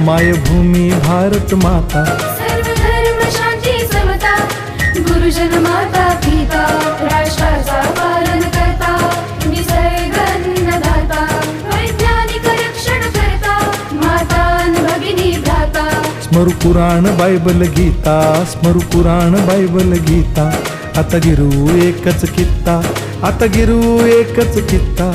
मायभूमी भारत माता. सर्व धर्म शांती समता गुरुजन माता पिता राष्ट्राचा पालन करता निसर्ग अन्नदाता वैज्ञानिक रक्षण करता माता अन भगिनी भ्राता. स्मरु पुराण बायबल गीता स्मरु पुराण बायबल गीता. आता गिरू एकच कित्ता आता गिरू एकच कित्ता.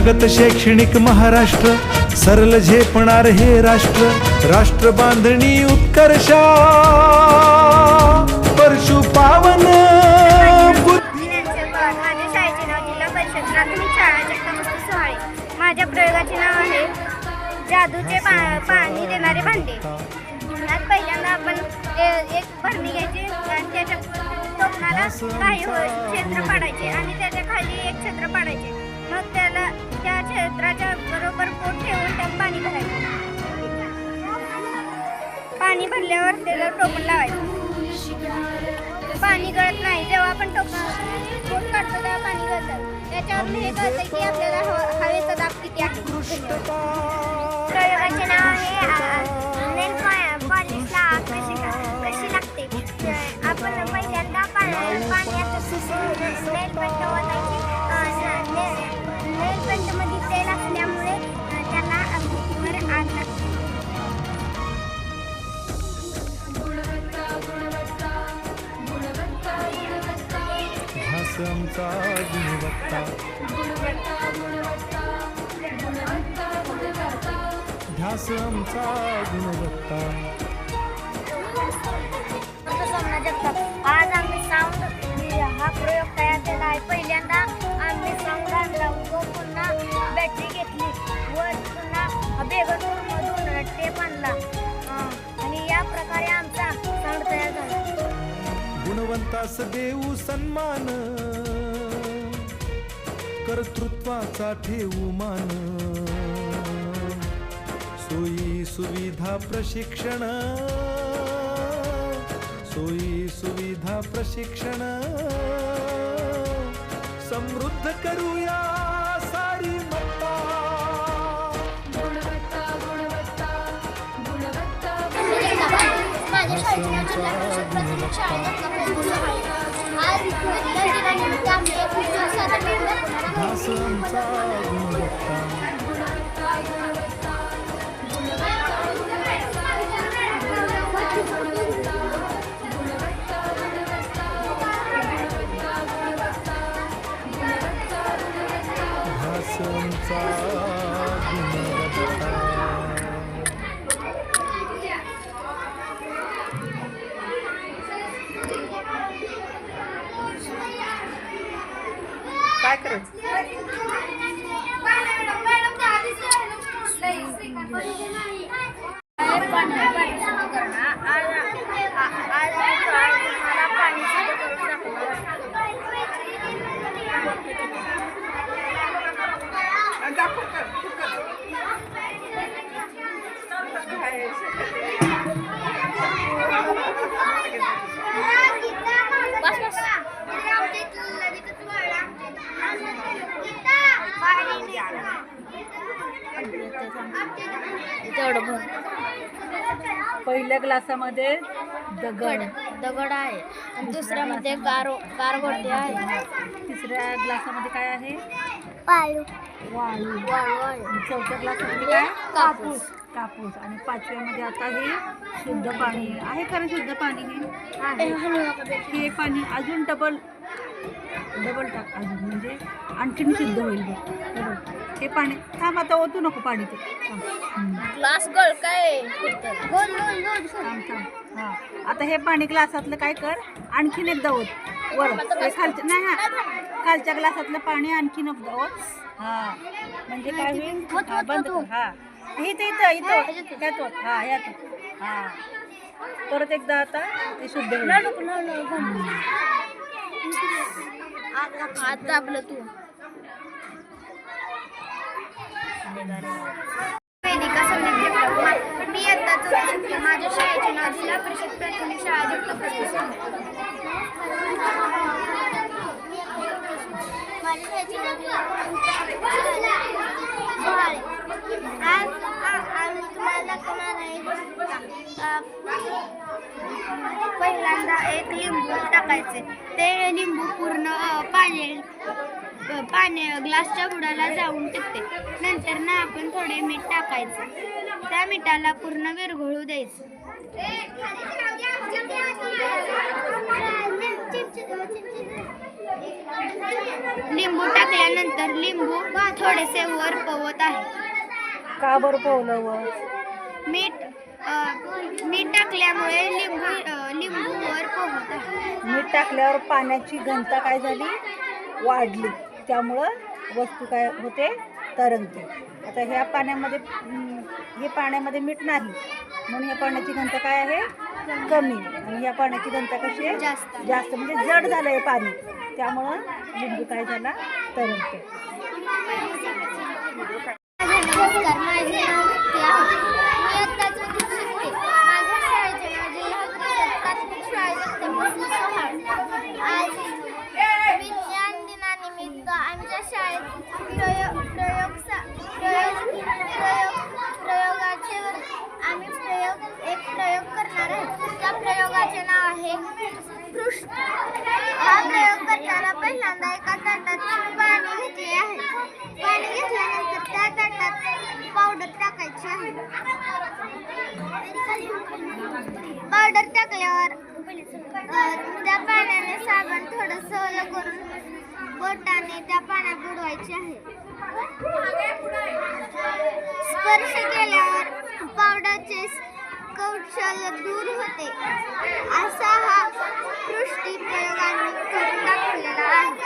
प्रगत शैक्षणिक महाराष्ट्र सरल झेपणार हे राष्ट्र राष्ट्र बांधणी उत्कर्षा. परशु पावन माझ्या प्रयोगाचे नाव आहे जादूचे पाणी देणारे भांडे. यात पहिल्यांदा आपण एक भरणी घ्यायची आणि त्याच्या टोपणाला काही क्षेत्र पाडायचे आणि त्याच्याखाली एक क्षेत्र पाडायचे. मग त्याला त्या क्षेत्राच्या बरोबर पोट ठेवून त्यात पाणी भरायचं? पाणी भरल्यावर त्याला टोपण लावायचं. पाणी गळत नाही जेव्हा आपण टोपण पोट काढतो तेव्हा पाणी गळतं. त्याच्यावर हे कळतं की आपल्याला हवेचा दाब किती आहे. प्रयोगाचे नाव आहे कशी लागते? आपण पहिल्यांदा पा- पाण्यात नेल पेंटमध्ये तेल असल्यामुळे त्याला आग लागते आमचा गुणवत्ता. ध्यास आमचा गुणवत्ता आज आम्ही साऊंड हा प्रयोग तयार केला आहे. पहिल्यांदा बॅटरी घेतली. व पुन्हा बेगनूरमधून टेप आणला आणि या प्रकारे आमचा साऊंड तयार झाला. गुणवंतास देऊ सन्मान. कर्तृत्वाचा ठेवू मान. सोयी सुविधा प्रशिक्षण. सोयी सुविधा प्रशिक्षण. समृद्ध करूया. माझ्या शाळेचे नाव जिल्हा परिषद प्राथमिक शाळा आज दंडीनिमित्त आम्ही एक व्हिडिओ सादर केला Itu Pas-pas. पहिल्या ग्लासामध्ये दगड. दगड. आहे. आणि दुसऱ्यामध्ये गारो गारगोटे आहे. तिसऱ्या ग्लासामध्ये काय आहे? पाळू वाळू. वाळू आहे. आणि चौथ्या ग्लासामध्ये काय? कापूस. कापूस. आणि पाचव्यामध्ये आता हे शुद्ध पाणी. आहे. खरं शुद्ध पाणी हे? हे पाणी अजून डबल डबल टाक. अजून म्हणजे आणखीन शुद्ध होईल बघ. हे. हे पाणी. थांब आता ओतू नको पाणी ते थांब. हम्म. ग्लास गळ काय? गोल गोल गोल थांब थांब. हा. आता हे पाणी ग्लासातलं काय कर? आणखीन एकदा ओत. वर. हे खालच्या नाही हा. खालच्या ग्लासातलं पाणी आणखीन एकदा ओत. हा. म्हणजे काय होईल? हा, बंद कर. हा. इथं इथं इथं ह्यात ओत. हा ह्यात ओत. हा. परत एकदा आता ते शुद्ध होईल. आता आपलं तू. वेदिका संदीप जगताप. मी आता चौथी शिकते माझ्या शाळेचे नाव जिल्हा परिषद प्राथमिक शाळा जगताप आज आम्ही तुम्हाला पहिल्यांदा एक लिंबू टाकायचे ते लिंबू पूर्ण पाणी अ, पाणी ग्लासच्या बुडाला जाऊन टिकते. नंतर ना आपण थोडे मीठ टाकायचे. त्या मिठाला पूर्ण विरघळू द्यायचं. लिंबू टाकल्यानंतर लिंबू थोडेसे वर पवत आहे. का बरं पोहलं वर? मीठ मीठ टाकल्यामुळे लिंबू लिंबू वर पोहत आहे. मीठ टाकल्यावर पाण्याची घनता काय झाली? वाढली. त्यामुळं वस्तू काय होते? तरंगते. आता ह्या पाण्यामध्ये हे पाण्यामध्ये मीठ नाही. म्हणून या पाण्याची घनता काय आहे? कमी. आणि या पाण्याची घनता कशी आहे? जास्त. जास्त. म्हणजे जड झालं आहे पाणी. त्यामुळं लिंबू काय झाला? तरंगते नमस्कार माझे नाव मुक्ती आहे मी इयत्ता चौथीत शिकते माझ्या शाळेचे नाव जिल्हा परिषद प्राथमिक शाळा जगदंबा सोहाळ आज विज्ञान दिनानिमित्त आमच्या शाळेत प्रयोग प्रयोग प्रयोग प्रयोग प्रयोगाचे वर- आम्ही प्रयोग एक प्रयोग करणार आहे त्या प्रयोगाचे नाव आहे पृष्ठ हा प्रयोग करताना पहिल्यांदा एका ताटात पाणी घेतले आहे पाणी घेतल्यानंतर त्या ताटात पावडर टाकायची आहे पावडर टाकल्यावर त्या पाण्याने साबण थोडंसं ओलं करून बोटाने त्या पाण्यात बुडवायचे आहे. स्पर्श केल्यावर पावडरचे कौशल्य दूर होते. असा हा पृष्टी प्रयोगाने करून दाखवलेला आहे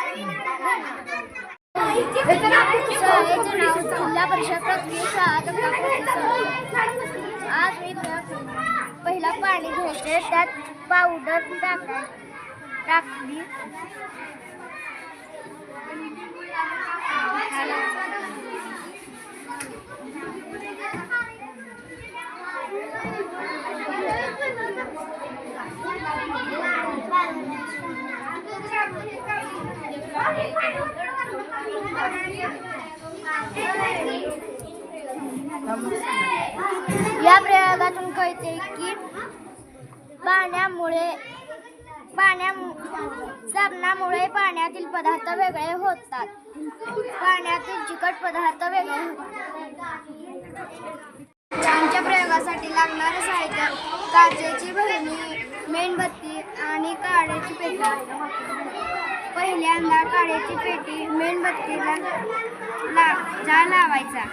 शाळेचे नाव जिल्हा परिषद प्राथमिक शाळा आज मी पहिला पाणी घ्यायचे त्यात पावडर टाकाय टाकली. या प्रयोगातून कळते की पाण्यामुळे पाण्या साबणामुळे पाण्यातील पदार्थ वेगळे होतात. पाण्यातील चिकट पदार्थ वेगळे होतात. आमच्या प्रयोगासाठी लागणारे साहित्य काचेची भरणी मेणबत्ती आणि काड्याची पेटी. पहिल्यांदा काड्याची पेटी मेणबत्तीला ला जाळ लावायचा.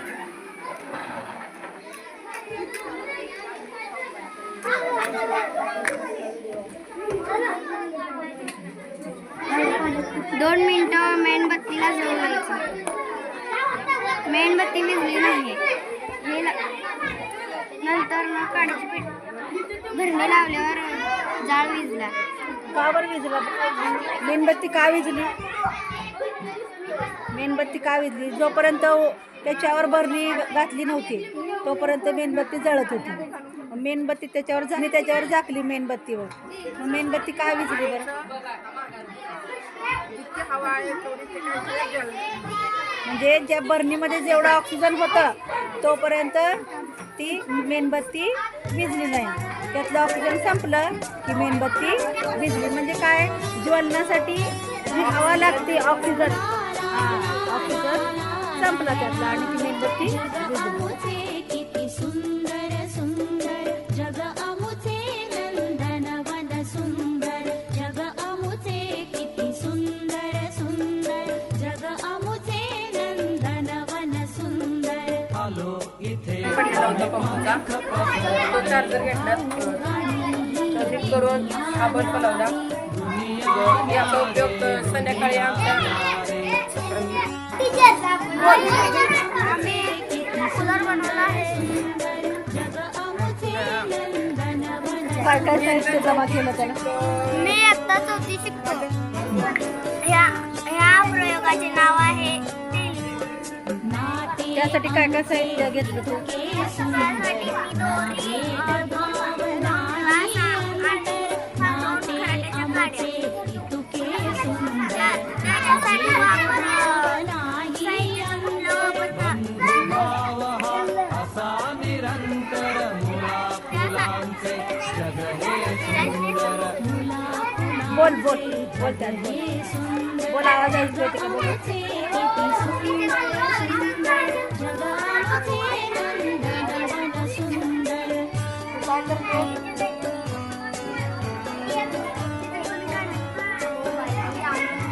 दोन मिनटं मेणबत्तीला जळवायचं मेणबत्ती विजली नाही हे नंतर मग काढायची पीठ भरणी लावल्यावर जाळ विजला का बरं विजला मेणबत्ती का विजली मेणबत्ती का विजली? जोपर्यंत त्याच्यावर बरणी घातली नव्हती तोपर्यंत मेणबत्ती जळत होती. मेणबत्ती त्याच्यावर झाली त्याच्यावर झाकली मेणबत्तीवर. मग मेणबत्ती का विजली बरं? म्हणजे ज्या बर्नीमध्ये जेवढं ऑक्सिजन होतं तोपर्यंत ती मेणबत्ती विजली नाही. त्यातलं ऑक्सिजन संपलं की मेणबत्ती विजली. म्हणजे काय? ज्वलनासाठी हवा लागते ऑक्सिजन ऑक्सिजन संपला त्यातला. आणि ती मेणबत्ती किती सुंदर सुंदर. जग अमुचे नंदनवन सुंदर. जग अमुचे किती सुंदर सुंदर. जग अमुचे नंदनवन सुंदर. होता तो चार्जर घेतला. चार्जिंग करून हा बल्ब लावला. याचा उपयोग संध्याकाळी आमच्या कूलर बनवला काय काय साहित्य जमा केलं त्याला मी आता चौथी शिकतो ह्या ह्या प्रयोगाचे नाव आहे त्यासाठी काय काय साहित्य घेतलं तू? त्यासाठी मी दोरी, बोल बोल त्यात बोल बोल आवाज ऐकू येते का बोल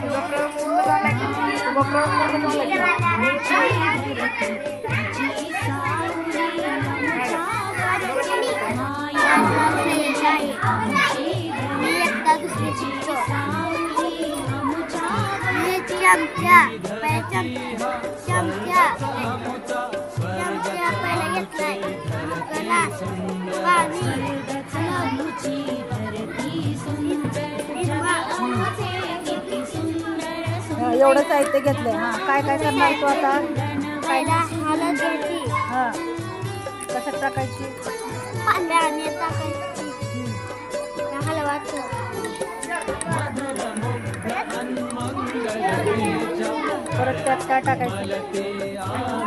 तुझा प्रयोग पूर्ण झाला की चमच्या पहिला चमच्या चमच्या चमच्या पहिला घेतलाय ग्लास पाणी एवढं साहित्य घेतलंय. हा काय काय करणार तू आता? पहिला हळद घ्यायची. हा. कशात टाकायची? पाण्याने टाकायची. हलवायचं परत त्यात काय टाकायचं?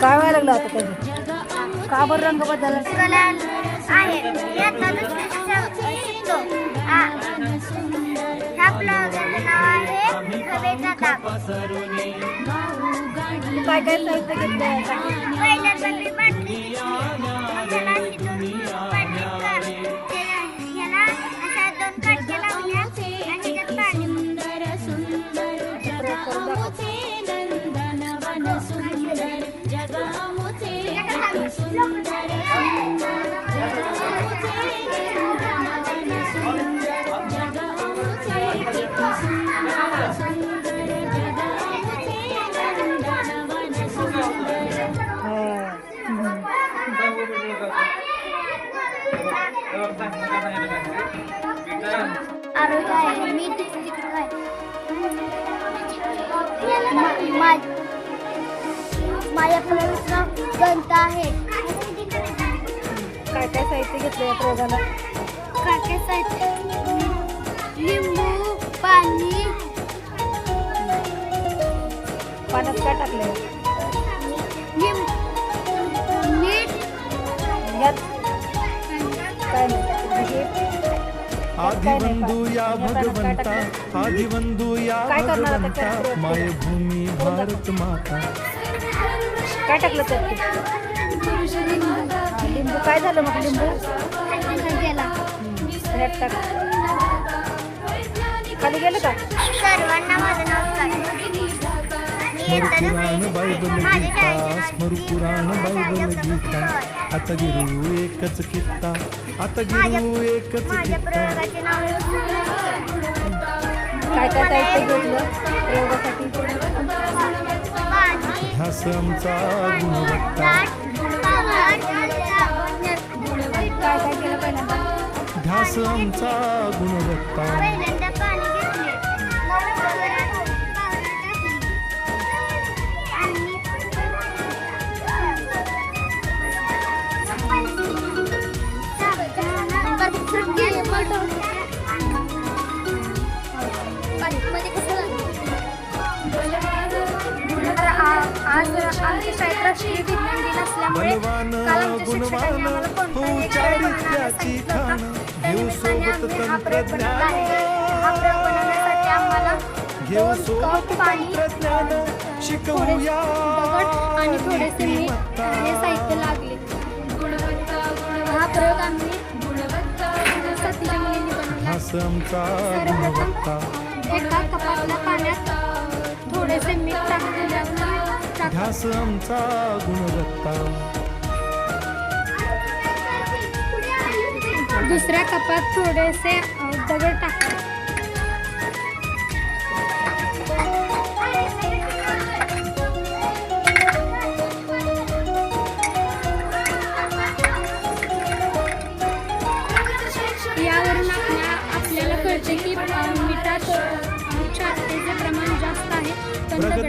काय व्हायला लागलं आता त्याचं? का बरं रंग बदलला कलर आहे यातला दुसरी शिकतो ह्या प्लगाचं नाव आहे हवेचा दाब तू काय काय साहित्य घेतलं यासाठी पहिल्यांदा मी बाटली घेतली. मग त्याला आहे मी तिकडे आहे माझ्या प्रयोगाचा ग्रंथ आहे काय काय साहित्य घेतलं या प्रयोगाला? काके साहित्य लिंबू पाणी पाण्यात काय टाकलं मीठ यात आदिवंदू या भगवंता या काय करणार आता भगवंता. त्यात? मायभूमी भारत माता. काय टाकलं त्यात तू? हा, लिंबू. काय झालं मग लिंबू? गेला खाली गेलं का? सर्वांना माझं नमस्कार. स्मरुपुराण बायबल गीता स्मरुपुराण बायबल गीता आता गिरू एकच कित्ता आता गिरू एकच माझ्या कित्ता काय काय साहित्य घेतलं प्रयोगासाठी ध्यास आमचा गुणवत्ता काय काय ध्यास आमचा गुणवत्ता. आज आमच्या शाळेत राष्ट्रीय विज्ञान दिन असल्यामुळे काल आमच्या शिक्षकांनी आम्हाला कोणता एक प्रयोग बनवायला सांगितलं होतं. त्यानिमित्ताने आम्ही हा प्रयोग बनवला आहे हा प्रयोग बनवण्यासाठी आम्हाला दोन कप पाणी थोडे दगड आणि थोडेसे मीठ हे साहित्य लागले हा प्रयोग आम्ही गुणवत्ता. एका कपातल्या पाण्यात थोडेसे मीठ टाकलेले टाक ध्यास आमचा गुणवत्ता. दुसऱ्या कपात थोडेसे दगड टाकले.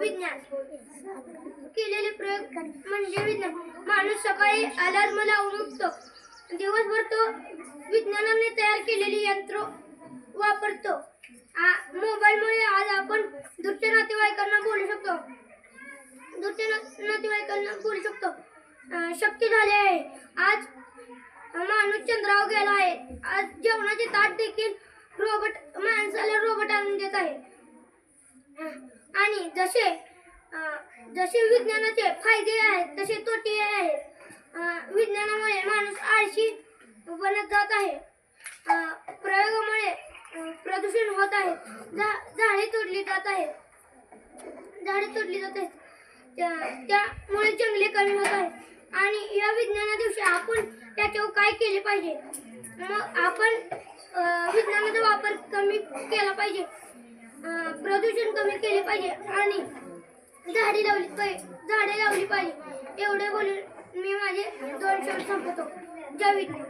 विज्ञान केलेले प्रयोग म्हणजे विज्ञान. माणूस सकाळी अलार्म लावून उठतो. दिवसभर तो विज्ञानाने तयार केलेली यंत्र वापरतो. आ- मोबाईलमुळे आज आपण दूरच्या नातेवाईकांना बोलू शकतो. दूरच्या नातेवाईकांना बोलू शकतो. शक्य झाले आहे. आज माणूस चंद्रावर गेला आहे. आज जेवणाचे ताट देखील रोबोट माणसाला रोबोट आणून देत आहे. आणि जसे जसे विज्ञानाचे फायदे आहेत तसे तोटे आहेत. विज्ञानामुळे माणूस आळशी बनत जात आहे. प्रयोगामुळे प्रदूषण होत आहे. झा- झाडे तोडली जात आहेत. झाडे तोडली जात आहेत. त्या- त्यामुळे जंगले कमी होत आहेत. आणि या विज्ञाना दिवशी आपण त्याच्यावर काय केले पाहिजे? मग आपण विज्ञानाचा वापर कमी केला पाहिजे. प्रदूषण कमी केले पाहिजे आणि झाडे लावली पाहिजे झाडे लावली पाहिजे. एवढे बोलून मी माझे दोन शब्द संपवतो. जय विज्ञान